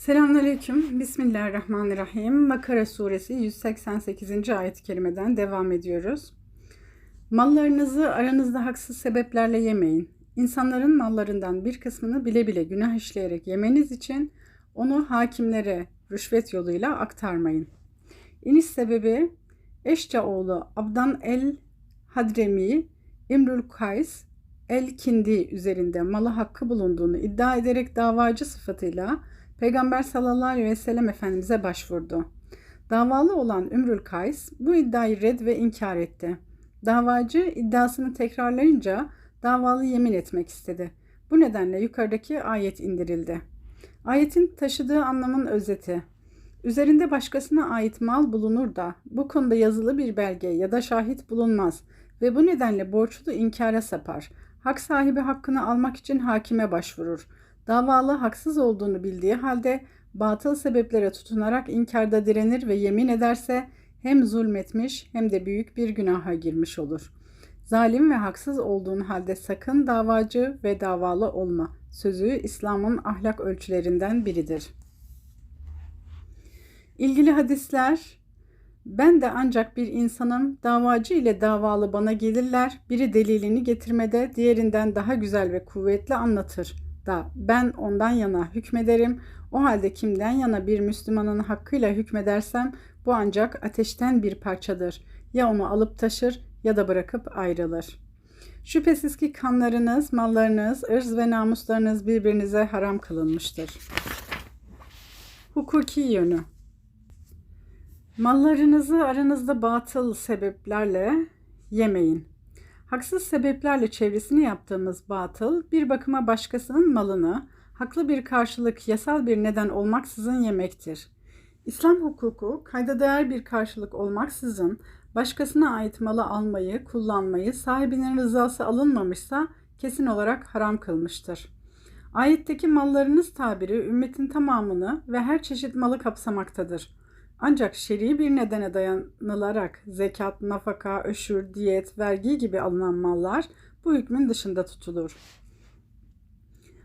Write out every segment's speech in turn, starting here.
Selamünaleyküm. Bismillahirrahmanirrahim. Bakara suresi 188. ayet-i kerimeden devam ediyoruz. Mallarınızı aranızda haksız sebeplerle yemeyin. İnsanların mallarından bir kısmını bile bile günah işleyerek yemeniz için onu hakimlere rüşvet yoluyla aktarmayın. İniş sebebi Eşca oğlu Abdan el Hadremi İmrül Kays el Kindi üzerinde malı hakkı bulunduğunu iddia ederek davacı sıfatıyla Peygamber sallallahu aleyhi ve sellem Efendimiz'e başvurdu. Davalı olan Ümrül Kays bu iddiayı red ve inkar etti. Davacı iddiasını tekrarlayınca davalı yemin etmek istedi. Bu nedenle yukarıdaki ayet indirildi. Ayetin taşıdığı anlamın özeti. Üzerinde başkasına ait mal bulunur da bu konuda yazılı bir belge ya da şahit bulunmaz ve bu nedenle borçlu inkara sapar. Hak sahibi hakkını almak için hakime başvurur. Davalı haksız olduğunu bildiği halde batıl sebeplere tutunarak inkarda direnir ve yemin ederse hem zulmetmiş hem de büyük bir günaha girmiş olur. Zalim ve haksız olduğun halde sakın davacı ve davalı olma. Sözü İslam'ın ahlak ölçülerinden biridir. İlgili hadisler ben de ancak bir insanım, davacı ile davalı bana gelirler, biri delilini getirmede diğerinden daha güzel ve kuvvetli anlatır da ben ondan yana hükmederim. O halde kimden yana bir Müslümanın hakkıyla hükmedersem bu ancak ateşten bir parçadır. Ya onu alıp taşır ya da bırakıp ayrılır. Şüphesiz ki kanlarınız, mallarınız, ırz ve namuslarınız birbirinize haram kılınmıştır. Hukuki yönü Mallarınızı aranızda batıl sebeplerle yemeyin. Haksız sebeplerle çevresini yaptığımız batıl bir bakıma başkasının malını haklı bir karşılık yasal bir neden olmaksızın yemektir. İslam hukuku kayda değer bir karşılık olmaksızın başkasına ait malı almayı, kullanmayı sahibinin rızası alınmamışsa kesin olarak haram kılmıştır. Ayetteki mallarınız tabiri ümmetin tamamını ve her çeşit malı kapsamaktadır. Ancak şer'i bir nedene dayanılarak zekat, nafaka, öşür, diyet, vergi gibi alınan mallar bu hükmün dışında tutulur.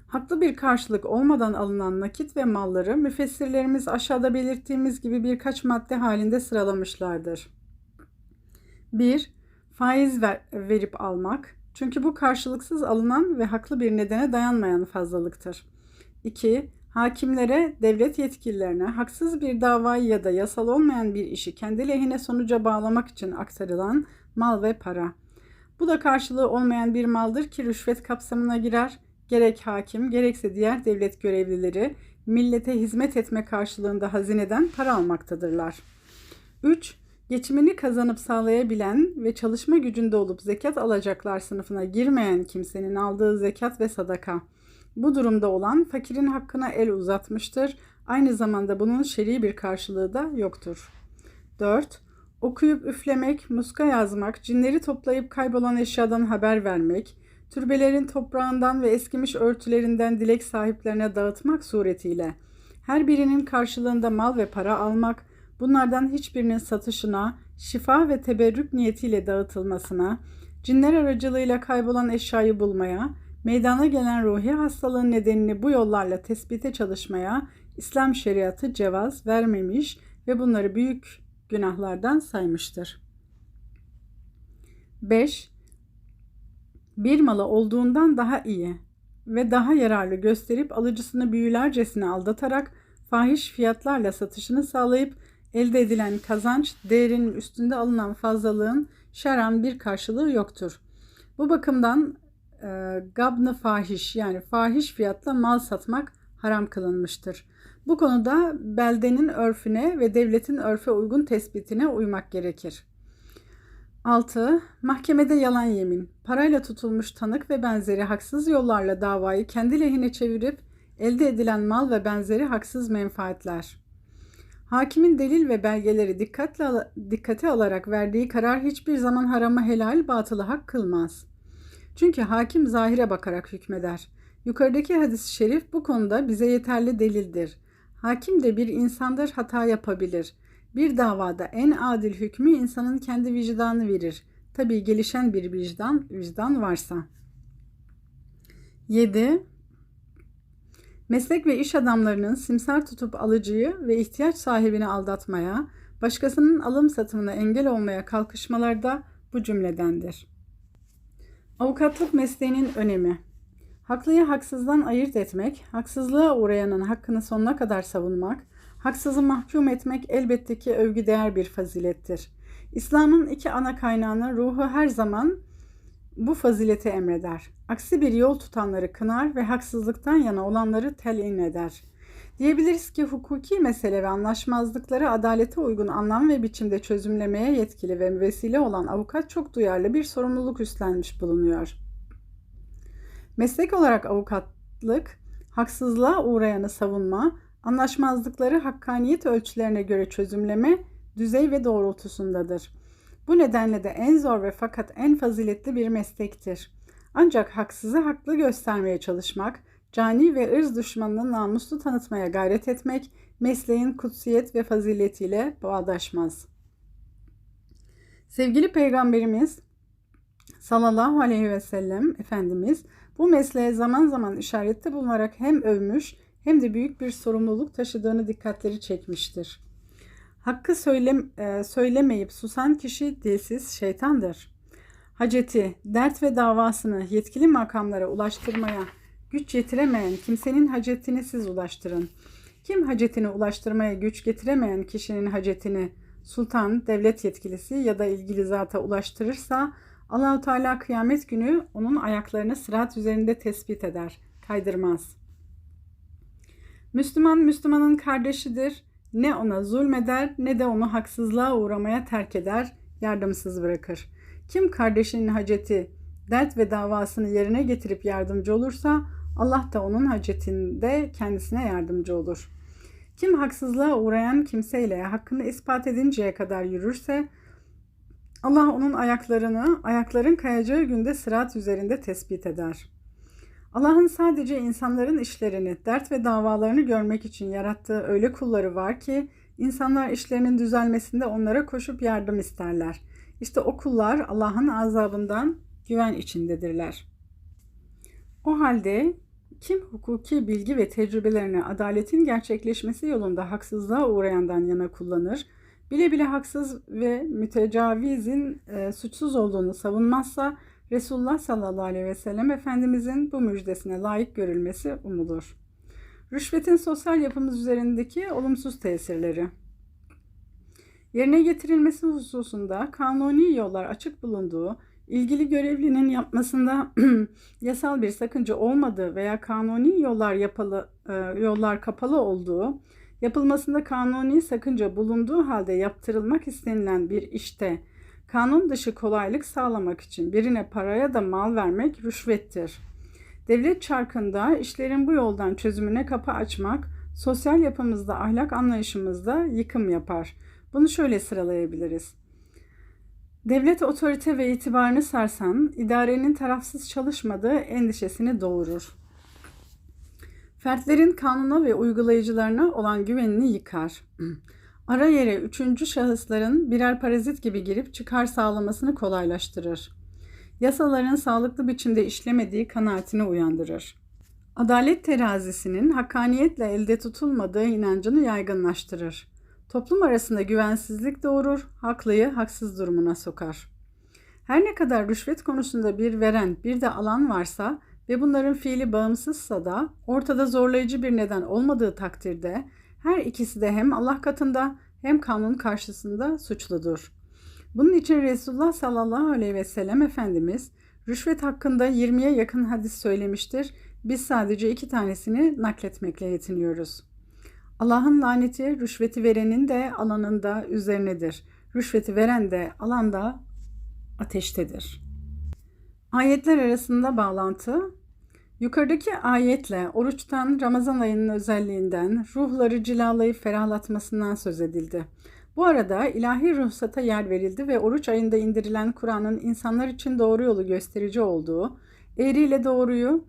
Haklı bir karşılık olmadan alınan nakit ve malları müfessirlerimiz aşağıda belirttiğimiz gibi birkaç madde halinde sıralamışlardır. 1. Faiz ver, verip almak. Çünkü bu karşılıksız alınan ve haklı bir nedene dayanmayan fazlalıktır. 2 hakimlere, devlet yetkililerine haksız bir davayı ya da yasal olmayan bir işi kendi lehine sonuca bağlamak için aktarılan mal ve para. Bu da karşılığı olmayan bir maldır ki rüşvet kapsamına girer. Gerek hakim gerekse diğer devlet görevlileri millete hizmet etme karşılığında hazineden para almaktadırlar. 3. Geçimini kazanıp sağlayabilen ve çalışma gücünde olup zekat alacaklar sınıfına girmeyen kimsenin aldığı zekat ve sadaka. Bu durumda olan fakirin hakkına el uzatmıştır. Aynı zamanda bunun şer'i bir karşılığı da yoktur. 4. Okuyup üflemek, muska yazmak, cinleri toplayıp kaybolan eşyadan haber vermek, türbelerin toprağından ve eskimiş örtülerinden dilek sahiplerine dağıtmak suretiyle her birinin karşılığında mal ve para almak, bunlardan hiçbirinin satışına, şifa ve teberrük niyetiyle dağıtılmasına, cinler aracılığıyla kaybolan eşyayı bulmaya, meydana gelen ruhi hastalığın nedenini bu yollarla tespite çalışmaya İslam şeriatı cevaz vermemiş ve bunları büyük günahlardan saymıştır. 5. Bir malı olduğundan daha iyi ve daha yararlı gösterip alıcısını büyülercesine aldatarak fahiş fiyatlarla satışını sağlayıp elde edilen kazanç değerinin üstünde alınan fazlalığın şeran bir karşılığı yoktur. Bu bakımdan e, gabnı fahiş yani fahiş fiyatla mal satmak haram kılınmıştır. Bu konuda beldenin örfüne ve devletin örfe uygun tespitine uymak gerekir. 6. Mahkemede yalan yemin. Parayla tutulmuş tanık ve benzeri haksız yollarla davayı kendi lehine çevirip elde edilen mal ve benzeri haksız menfaatler. Hakimin delil ve belgeleri dikkatle, dikkate alarak verdiği karar hiçbir zaman haramı helal, batılı hak kılmaz.'' Çünkü hakim zahire bakarak hükmeder. Yukarıdaki hadis-i şerif bu konuda bize yeterli delildir. Hakim de bir insandır hata yapabilir. Bir davada en adil hükmü insanın kendi vicdanı verir. Tabii gelişen bir vicdan, vicdan varsa. 7. Meslek ve iş adamlarının simsar tutup alıcıyı ve ihtiyaç sahibini aldatmaya, başkasının alım satımına engel olmaya kalkışmalar da bu cümledendir. Avukatlık mesleğinin önemi Haklıyı haksızdan ayırt etmek, haksızlığa uğrayanın hakkını sonuna kadar savunmak, haksızı mahkum etmek elbette ki övgü değer bir fazilettir. İslam'ın iki ana kaynağının ruhu her zaman bu fazileti emreder. Aksi bir yol tutanları kınar ve haksızlıktan yana olanları telin eder. Diyebiliriz ki hukuki mesele ve anlaşmazlıkları adalete uygun anlam ve biçimde çözümlemeye yetkili ve vesile olan avukat çok duyarlı bir sorumluluk üstlenmiş bulunuyor. Meslek olarak avukatlık, haksızlığa uğrayanı savunma, anlaşmazlıkları hakkaniyet ölçülerine göre çözümleme, düzey ve doğrultusundadır. Bu nedenle de en zor ve fakat en faziletli bir meslektir. Ancak haksızı haklı göstermeye çalışmak, cani ve ırz düşmanını namuslu tanıtmaya gayret etmek, mesleğin kutsiyet ve faziletiyle bağdaşmaz. Sevgili Peygamberimiz sallallahu aleyhi ve sellem Efendimiz bu mesleğe zaman zaman işarette bulunarak hem övmüş hem de büyük bir sorumluluk taşıdığını dikkatleri çekmiştir. Hakkı söylem, e, söylemeyip susan kişi dilsiz şeytandır. Haceti, dert ve davasını yetkili makamlara ulaştırmaya güç yetiremeyen kimsenin hacetini siz ulaştırın. Kim hacetini ulaştırmaya güç getiremeyen kişinin hacetini sultan, devlet yetkilisi ya da ilgili zata ulaştırırsa Allahu Teala kıyamet günü onun ayaklarını sırat üzerinde tespit eder, kaydırmaz. Müslüman Müslümanın kardeşidir. Ne ona zulmeder ne de onu haksızlığa uğramaya terk eder, yardımsız bırakır. Kim kardeşinin haceti, dert ve davasını yerine getirip yardımcı olursa Allah da onun hacetinde kendisine yardımcı olur. Kim haksızlığa uğrayan kimseyle hakkını ispat edinceye kadar yürürse Allah onun ayaklarını ayakların kayacağı günde sırat üzerinde tespit eder. Allah'ın sadece insanların işlerini, dert ve davalarını görmek için yarattığı öyle kulları var ki insanlar işlerinin düzelmesinde onlara koşup yardım isterler. İşte o kullar Allah'ın azabından güven içindedirler. O halde kim hukuki bilgi ve tecrübelerini adaletin gerçekleşmesi yolunda haksızlığa uğrayandan yana kullanır, bile bile haksız ve mütecavizin e, suçsuz olduğunu savunmazsa Resulullah sallallahu aleyhi ve sellem Efendimizin bu müjdesine layık görülmesi umulur. Rüşvetin sosyal yapımız üzerindeki olumsuz tesirleri Yerine getirilmesi hususunda kanuni yollar açık bulunduğu, ilgili görevlinin yapmasında yasal bir sakınca olmadığı veya kanuni yollar yapalı e, yollar kapalı olduğu, yapılmasında kanuni sakınca bulunduğu halde yaptırılmak istenilen bir işte kanun dışı kolaylık sağlamak için birine paraya da mal vermek rüşvettir. Devlet çarkında işlerin bu yoldan çözümüne kapı açmak, sosyal yapımızda, ahlak anlayışımızda yıkım yapar. Bunu şöyle sıralayabiliriz. Devlet otorite ve itibarını sarsan, idarenin tarafsız çalışmadığı endişesini doğurur. Fertlerin kanuna ve uygulayıcılarına olan güvenini yıkar. Ara yere üçüncü şahısların birer parazit gibi girip çıkar sağlamasını kolaylaştırır. Yasaların sağlıklı biçimde işlemediği kanaatini uyandırır. Adalet terazisinin hakkaniyetle elde tutulmadığı inancını yaygınlaştırır. Toplum arasında güvensizlik doğurur, haklıyı haksız durumuna sokar. Her ne kadar rüşvet konusunda bir veren bir de alan varsa ve bunların fiili bağımsızsa da ortada zorlayıcı bir neden olmadığı takdirde her ikisi de hem Allah katında hem kanun karşısında suçludur. Bunun için Resulullah sallallahu aleyhi ve sellem Efendimiz rüşvet hakkında 20'ye yakın hadis söylemiştir. Biz sadece iki tanesini nakletmekle yetiniyoruz. Allah'ın laneti rüşveti verenin de alanın da üzerinedir. Rüşveti veren de alan da ateştedir. Ayetler arasında bağlantı Yukarıdaki ayetle oruçtan Ramazan ayının özelliğinden, ruhları cilalayıp ferahlatmasından söz edildi. Bu arada ilahi ruhsata yer verildi ve oruç ayında indirilen Kur'an'ın insanlar için doğru yolu gösterici olduğu, eğriyle doğruyu,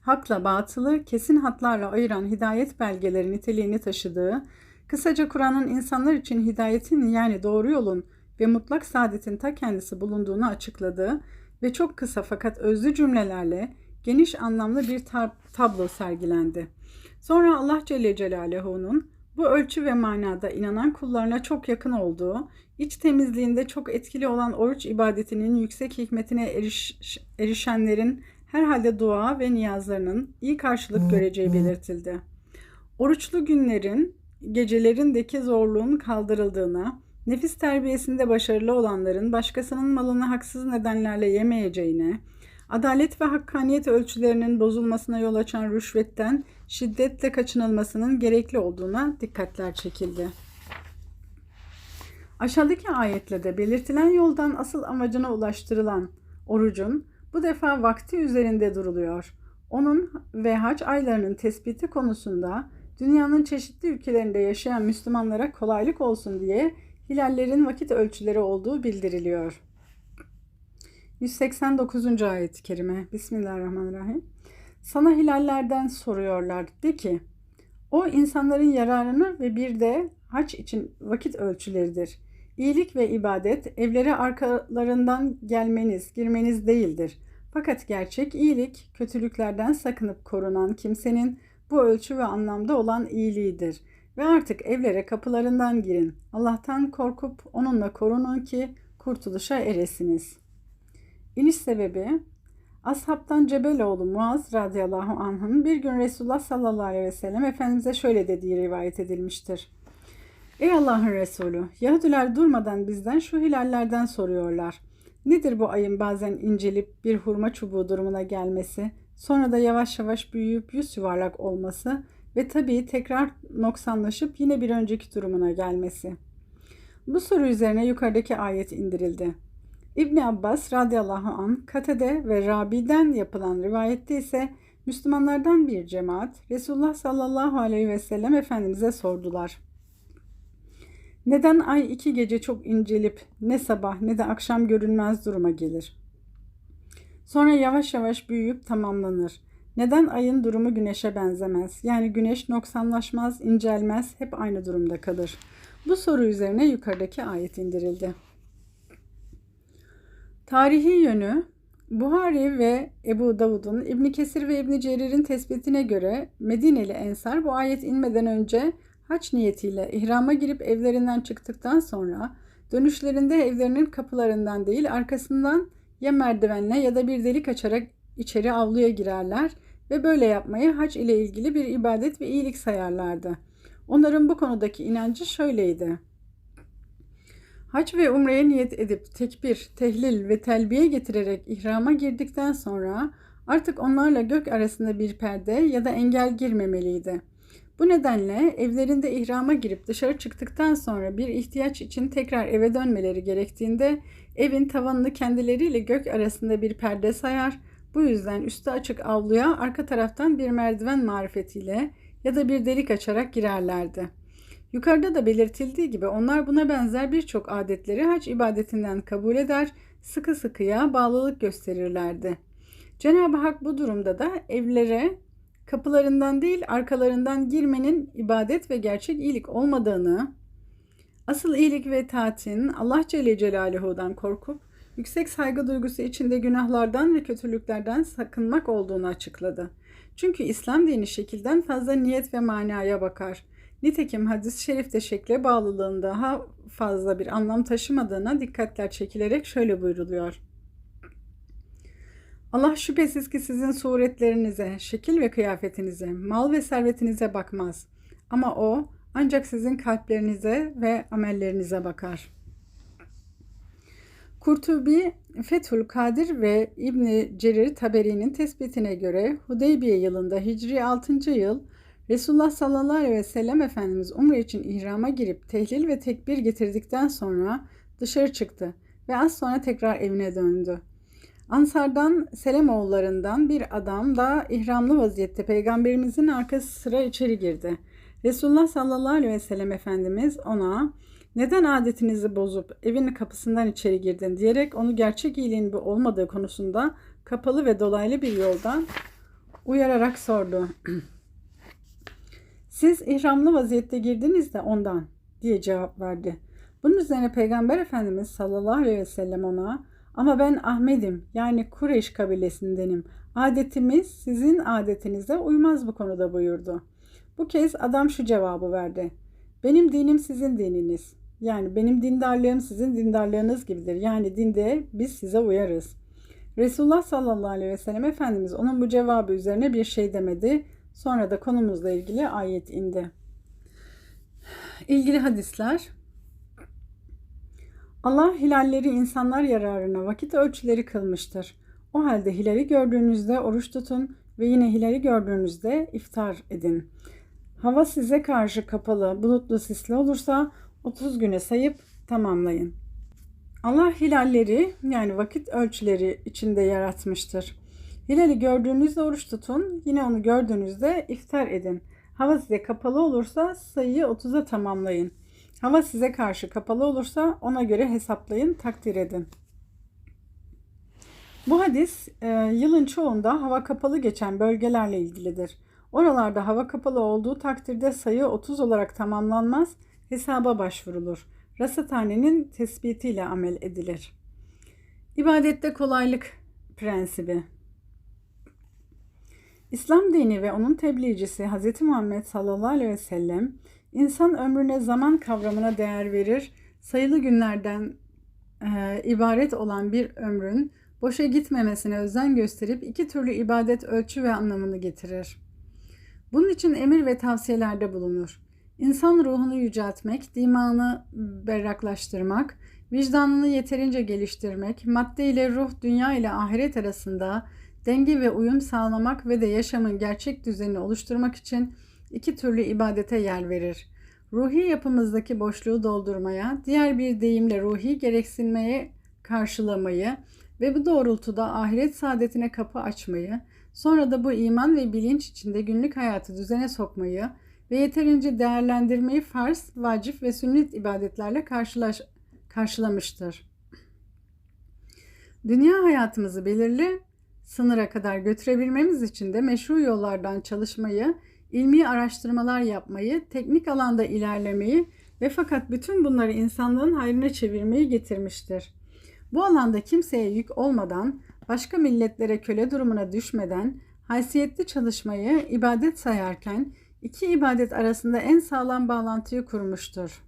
hakla batılı kesin hatlarla ayıran hidayet belgeleri niteliğini taşıdığı, kısaca Kur'an'ın insanlar için hidayetin yani doğru yolun ve mutlak saadetin ta kendisi bulunduğunu açıkladığı ve çok kısa fakat özlü cümlelerle geniş anlamlı bir tab- tablo sergilendi. Sonra Allah Celle Celaluhu'nun bu ölçü ve manada inanan kullarına çok yakın olduğu, iç temizliğinde çok etkili olan oruç ibadetinin yüksek hikmetine eriş, erişenlerin herhalde dua ve niyazlarının iyi karşılık göreceği belirtildi. Oruçlu günlerin, gecelerindeki zorluğun kaldırıldığına, nefis terbiyesinde başarılı olanların başkasının malını haksız nedenlerle yemeyeceğine, adalet ve hakkaniyet ölçülerinin bozulmasına yol açan rüşvetten şiddetle kaçınılmasının gerekli olduğuna dikkatler çekildi. Aşağıdaki ayetle de belirtilen yoldan asıl amacına ulaştırılan orucun bu defa vakti üzerinde duruluyor. Onun ve hac aylarının tespiti konusunda dünyanın çeşitli ülkelerinde yaşayan Müslümanlara kolaylık olsun diye hilallerin vakit ölçüleri olduğu bildiriliyor. 189. ayet-i kerime Bismillahirrahmanirrahim. Sana hilallerden soruyorlar. De ki, o insanların yararını ve bir de haç için vakit ölçüleridir. İyilik ve ibadet evlere arkalarından gelmeniz, girmeniz değildir. Fakat gerçek iyilik kötülüklerden sakınıp korunan kimsenin bu ölçü ve anlamda olan iyiliğidir. Ve artık evlere kapılarından girin. Allah'tan korkup onunla korunun ki kurtuluşa eresiniz. İniş sebebi Ashabtan Cebeloğlu Muaz radıyallahu anh'ın bir gün Resulullah sallallahu aleyhi ve sellem Efendimiz'e şöyle dediği rivayet edilmiştir. Ey Allah'ın Resulü, Yahudiler durmadan bizden şu hilallerden soruyorlar. Nedir bu ayın bazen incelip bir hurma çubuğu durumuna gelmesi, sonra da yavaş yavaş büyüyüp yüz yuvarlak olması ve tabii tekrar noksanlaşıp yine bir önceki durumuna gelmesi. Bu soru üzerine yukarıdaki ayet indirildi. İbn Abbas radıyallahu an Katede ve Rabi'den yapılan rivayette ise Müslümanlardan bir cemaat Resulullah sallallahu aleyhi ve sellem Efendimiz'e sordular. Neden ay iki gece çok incelip ne sabah ne de akşam görünmez duruma gelir? Sonra yavaş yavaş büyüyüp tamamlanır. Neden ayın durumu güneşe benzemez? Yani güneş noksanlaşmaz, incelmez, hep aynı durumda kalır. Bu soru üzerine yukarıdaki ayet indirildi. Tarihi yönü Buhari ve Ebu Davud'un İbn Kesir ve İbn Cerir'in tespitine göre Medineli Ensar bu ayet inmeden önce haç niyetiyle ihrama girip evlerinden çıktıktan sonra dönüşlerinde evlerinin kapılarından değil arkasından ya merdivenle ya da bir delik açarak içeri avluya girerler ve böyle yapmayı hac ile ilgili bir ibadet ve iyilik sayarlardı. Onların bu konudaki inancı şöyleydi. Hac ve umreye niyet edip tekbir, tehlil ve telbiye getirerek ihrama girdikten sonra artık onlarla gök arasında bir perde ya da engel girmemeliydi. Bu nedenle evlerinde ihrama girip dışarı çıktıktan sonra bir ihtiyaç için tekrar eve dönmeleri gerektiğinde evin tavanını kendileriyle gök arasında bir perde sayar. Bu yüzden üstü açık avluya arka taraftan bir merdiven marifetiyle ya da bir delik açarak girerlerdi. Yukarıda da belirtildiği gibi onlar buna benzer birçok adetleri hac ibadetinden kabul eder, sıkı sıkıya bağlılık gösterirlerdi. Cenab-ı Hak bu durumda da evlere kapılarından değil arkalarından girmenin ibadet ve gerçek iyilik olmadığını, asıl iyilik ve taatin Allah Celle Celaluhu'dan korkup yüksek saygı duygusu içinde günahlardan ve kötülüklerden sakınmak olduğunu açıkladı. Çünkü İslam dini şekilden fazla niyet ve manaya bakar. Nitekim hadis-i şerifte şekle bağlılığın daha fazla bir anlam taşımadığına dikkatler çekilerek şöyle buyruluyor. Allah şüphesiz ki sizin suretlerinize, şekil ve kıyafetinize, mal ve servetinize bakmaz. Ama o ancak sizin kalplerinize ve amellerinize bakar. Kurtubi, Fethül Kadir ve İbni Cerir Taberi'nin tespitine göre Hudeybiye yılında Hicri 6. yıl Resulullah sallallahu aleyhi ve sellem Efendimiz umre için ihrama girip tehlil ve tekbir getirdikten sonra dışarı çıktı ve az sonra tekrar evine döndü. Ansardan Selemoğullarından bir adam da ihramlı vaziyette peygamberimizin arkası sıra içeri girdi. Resulullah sallallahu aleyhi ve sellem Efendimiz ona neden adetinizi bozup evin kapısından içeri girdin diyerek onu gerçek iyiliğin bu olmadığı konusunda kapalı ve dolaylı bir yoldan uyararak sordu. Siz ihramlı vaziyette girdiniz de ondan diye cevap verdi. Bunun üzerine Peygamber Efendimiz sallallahu aleyhi ve sellem ona Ama ben Ahmet'im yani Kureyş kabilesindenim. Adetimiz sizin adetinize uymaz bu konuda buyurdu. Bu kez adam şu cevabı verdi. Benim dinim sizin dininiz. Yani benim dindarlığım sizin dindarlığınız gibidir. Yani dinde biz size uyarız. Resulullah sallallahu aleyhi ve sellem Efendimiz onun bu cevabı üzerine bir şey demedi. Sonra da konumuzla ilgili ayet indi. İlgili hadisler Allah hilalleri insanlar yararına vakit ölçüleri kılmıştır. O halde hilali gördüğünüzde oruç tutun ve yine hilali gördüğünüzde iftar edin. Hava size karşı kapalı, bulutlu, sisli olursa 30 güne sayıp tamamlayın. Allah hilalleri yani vakit ölçüleri içinde yaratmıştır. Hilali gördüğünüzde oruç tutun, yine onu gördüğünüzde iftar edin. Hava size kapalı olursa sayıyı 30'a tamamlayın. Hava size karşı kapalı olursa ona göre hesaplayın, takdir edin. Bu hadis e, yılın çoğunda hava kapalı geçen bölgelerle ilgilidir. Oralarda hava kapalı olduğu takdirde sayı 30 olarak tamamlanmaz, hesaba başvurulur. Rasathanenin tespitiyle amel edilir. İbadette kolaylık prensibi İslam dini ve onun tebliğcisi Hz. Muhammed sallallahu aleyhi ve sellem insan ömrüne zaman kavramına değer verir, sayılı günlerden e, ibaret olan bir ömrün boşa gitmemesine özen gösterip iki türlü ibadet ölçü ve anlamını getirir. Bunun için emir ve tavsiyelerde bulunur. İnsan ruhunu yüceltmek, dimanı berraklaştırmak, vicdanını yeterince geliştirmek, madde ile ruh, dünya ile ahiret arasında denge ve uyum sağlamak ve de yaşamın gerçek düzenini oluşturmak için iki türlü ibadete yer verir. Ruhi yapımızdaki boşluğu doldurmaya, diğer bir deyimle ruhi gereksinmeye karşılamayı ve bu doğrultuda ahiret saadetine kapı açmayı, sonra da bu iman ve bilinç içinde günlük hayatı düzene sokmayı ve yeterince değerlendirmeyi farz, vacip ve sünnet ibadetlerle karşılaş, karşılamıştır. Dünya hayatımızı belirli sınıra kadar götürebilmemiz için de meşru yollardan çalışmayı, ilmi araştırmalar yapmayı, teknik alanda ilerlemeyi ve fakat bütün bunları insanlığın hayrına çevirmeyi getirmiştir. Bu alanda kimseye yük olmadan, başka milletlere köle durumuna düşmeden, haysiyetli çalışmayı ibadet sayarken iki ibadet arasında en sağlam bağlantıyı kurmuştur.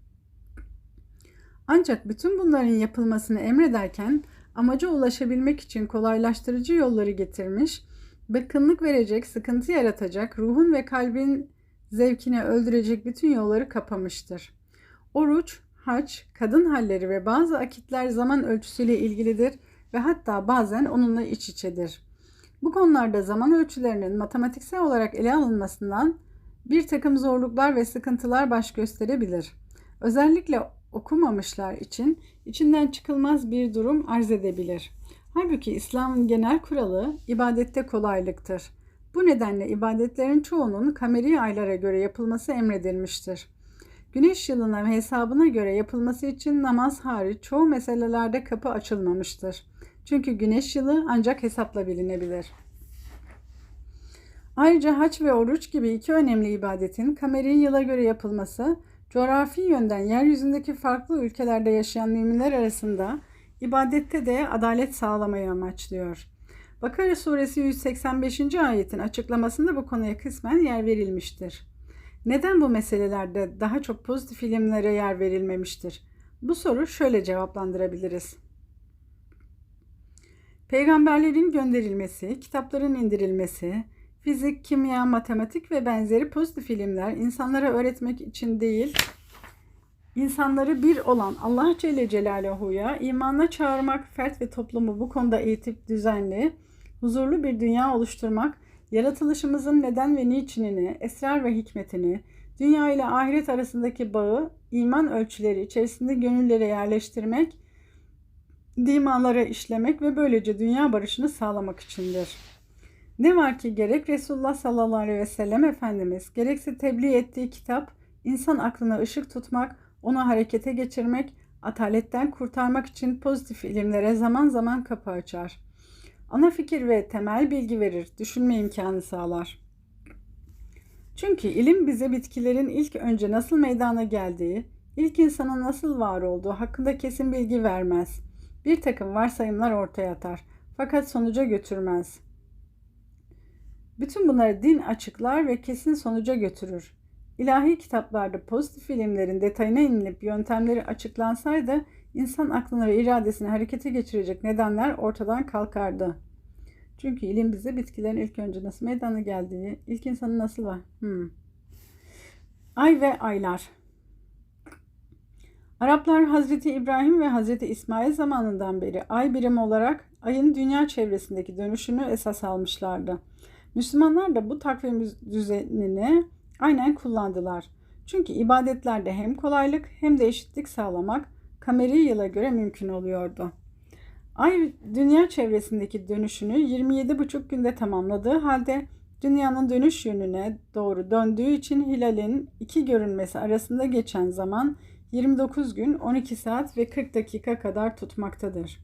Ancak bütün bunların yapılmasını emrederken amaca ulaşabilmek için kolaylaştırıcı yolları getirmiş, bıkkınlık verecek, sıkıntı yaratacak, ruhun ve kalbin zevkini öldürecek bütün yolları kapamıştır. Oruç, haç, kadın halleri ve bazı akitler zaman ölçüsüyle ilgilidir ve hatta bazen onunla iç içedir. Bu konularda zaman ölçülerinin matematiksel olarak ele alınmasından bir takım zorluklar ve sıkıntılar baş gösterebilir. Özellikle okumamışlar için içinden çıkılmaz bir durum arz edebilir. Halbuki İslam'ın genel kuralı ibadette kolaylıktır. Bu nedenle ibadetlerin çoğunun kameri aylara göre yapılması emredilmiştir. Güneş yılına ve hesabına göre yapılması için namaz hariç çoğu meselelerde kapı açılmamıştır. Çünkü güneş yılı ancak hesapla bilinebilir. Ayrıca haç ve oruç gibi iki önemli ibadetin kameri yıla göre yapılması Coğrafi yönden yeryüzündeki farklı ülkelerde yaşayan müminler arasında ibadette de adalet sağlamayı amaçlıyor. Bakara suresi 185. ayetin açıklamasında bu konuya kısmen yer verilmiştir. Neden bu meselelerde daha çok pozitif filmlere yer verilmemiştir? Bu soru şöyle cevaplandırabiliriz. Peygamberlerin gönderilmesi, kitapların indirilmesi, Fizik, kimya, matematik ve benzeri pozitif ilimler insanlara öğretmek için değil, insanları bir olan Allah Celle Celaluhu'ya imanla çağırmak, fert ve toplumu bu konuda eğitip düzenli, huzurlu bir dünya oluşturmak, yaratılışımızın neden ve niçinini, esrar ve hikmetini, dünya ile ahiret arasındaki bağı, iman ölçüleri içerisinde gönüllere yerleştirmek, dimalara işlemek ve böylece dünya barışını sağlamak içindir.'' Ne var ki gerek Resulullah sallallahu aleyhi ve sellem Efendimiz gerekse tebliğ ettiği kitap insan aklına ışık tutmak, onu harekete geçirmek, ataletten kurtarmak için pozitif ilimlere zaman zaman kapı açar. Ana fikir ve temel bilgi verir, düşünme imkanı sağlar. Çünkü ilim bize bitkilerin ilk önce nasıl meydana geldiği, ilk insanın nasıl var olduğu hakkında kesin bilgi vermez. Bir takım varsayımlar ortaya atar. Fakat sonuca götürmez. Bütün bunları din açıklar ve kesin sonuca götürür. İlahi kitaplarda pozitif ilimlerin detayına inilip yöntemleri açıklansaydı insan aklını ve iradesini harekete geçirecek nedenler ortadan kalkardı. Çünkü ilim bize bitkilerin ilk önce nasıl meydana geldiği, ilk insanın nasıl var. Hmm. Ay ve aylar. Araplar Hazreti İbrahim ve Hazreti İsmail zamanından beri ay birimi olarak ayın dünya çevresindeki dönüşünü esas almışlardı. Müslümanlar da bu takvim düzenini aynen kullandılar. Çünkü ibadetlerde hem kolaylık hem de eşitlik sağlamak kameri yıla göre mümkün oluyordu. Ay dünya çevresindeki dönüşünü 27,5 günde tamamladığı halde dünyanın dönüş yönüne doğru döndüğü için hilalin iki görünmesi arasında geçen zaman 29 gün 12 saat ve 40 dakika kadar tutmaktadır.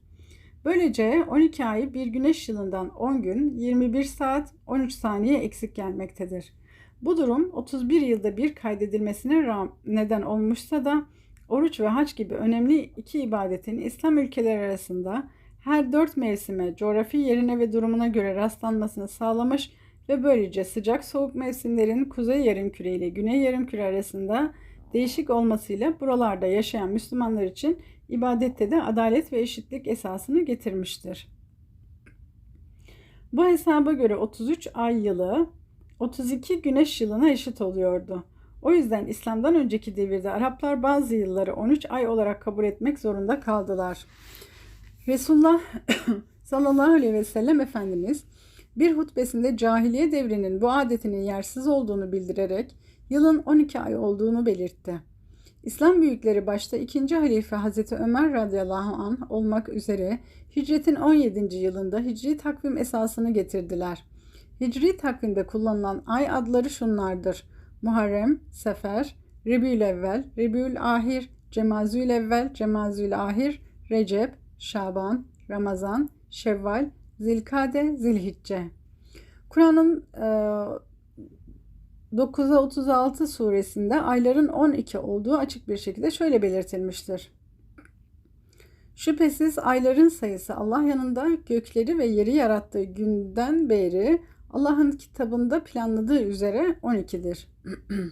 Böylece 12 ay bir güneş yılından 10 gün 21 saat 13 saniye eksik gelmektedir. Bu durum 31 yılda bir kaydedilmesine neden olmuşsa da oruç ve hac gibi önemli iki ibadetin İslam ülkeleri arasında her dört mevsime, coğrafi yerine ve durumuna göre rastlanmasını sağlamış ve böylece sıcak soğuk mevsimlerin kuzey yarımküre ile güney yarımküre arasında değişik olmasıyla buralarda yaşayan Müslümanlar için ibadette de adalet ve eşitlik esasını getirmiştir. Bu hesaba göre 33 ay yılı 32 güneş yılına eşit oluyordu. O yüzden İslam'dan önceki devirde Araplar bazı yılları 13 ay olarak kabul etmek zorunda kaldılar. Resulullah sallallahu aleyhi ve sellem Efendimiz bir hutbesinde cahiliye devrinin bu adetinin yersiz olduğunu bildirerek yılın 12 ay olduğunu belirtti. İslam büyükleri başta 2. halife Hazreti Ömer radıyallahu an olmak üzere hicretin 17. yılında hicri takvim esasını getirdiler. Hicri takvimde kullanılan ay adları şunlardır. Muharrem, Sefer, Rebiül Evvel, Rebiül Ahir, Cemazül Evvel, Cemazül Ahir, Recep, Şaban, Ramazan, Şevval, Zilkade, Zilhicce. Kur'an'ın e, 9'a 36 suresinde ayların 12 olduğu açık bir şekilde şöyle belirtilmiştir. Şüphesiz ayların sayısı Allah yanında gökleri ve yeri yarattığı günden beri Allah'ın kitabında planladığı üzere 12'dir.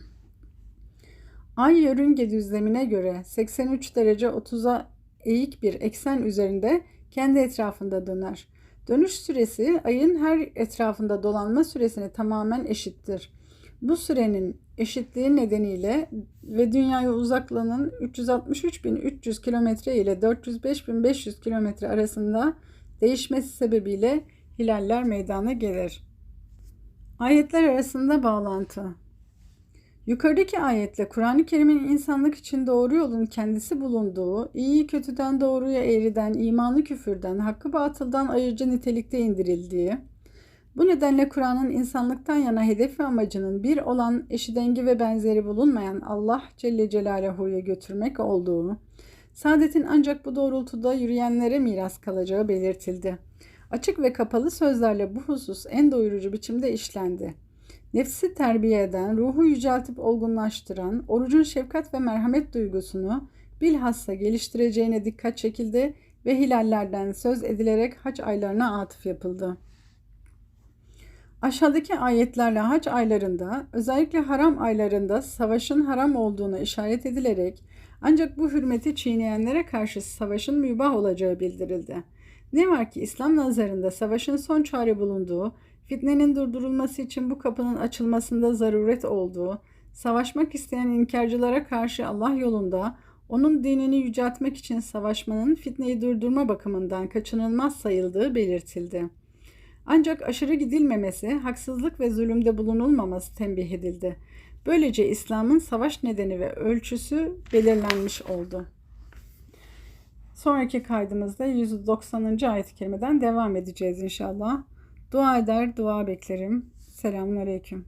Ay yörünge düzlemine göre 83 derece 30'a eğik bir eksen üzerinde kendi etrafında döner. Dönüş süresi ayın her etrafında dolanma süresine tamamen eşittir. Bu sürenin eşitliği nedeniyle ve dünyaya uzaklığının 363.300 km ile 405.500 km arasında değişmesi sebebiyle hilaller meydana gelir. Ayetler arasında bağlantı Yukarıdaki ayetle Kur'an-ı Kerim'in insanlık için doğru yolun kendisi bulunduğu, iyi kötüden doğruya eğriden, imanı küfürden, hakkı batıldan ayırıcı nitelikte indirildiği, bu nedenle Kur'an'ın insanlıktan yana hedef ve amacının bir olan eşi dengi ve benzeri bulunmayan Allah Celle Celaluhu'ya götürmek olduğu, saadetin ancak bu doğrultuda yürüyenlere miras kalacağı belirtildi. Açık ve kapalı sözlerle bu husus en doyurucu biçimde işlendi. Nefsi terbiye eden, ruhu yüceltip olgunlaştıran, orucun şefkat ve merhamet duygusunu bilhassa geliştireceğine dikkat çekildi ve hilallerden söz edilerek hac aylarına atıf yapıldı. Aşağıdaki ayetlerle hac aylarında, özellikle haram aylarında savaşın haram olduğuna işaret edilerek ancak bu hürmeti çiğneyenlere karşı savaşın mübah olacağı bildirildi. Ne var ki İslam nazarında savaşın son çare bulunduğu, fitnenin durdurulması için bu kapının açılmasında zaruret olduğu, savaşmak isteyen inkarcılara karşı Allah yolunda onun dinini yüceltmek için savaşmanın fitneyi durdurma bakımından kaçınılmaz sayıldığı belirtildi. Ancak aşırı gidilmemesi, haksızlık ve zulümde bulunulmaması tembih edildi. Böylece İslam'ın savaş nedeni ve ölçüsü belirlenmiş oldu. Sonraki kaydımızda 190. ayet-i kerimeden devam edeceğiz inşallah. Dua eder, dua beklerim. Selamun Aleyküm.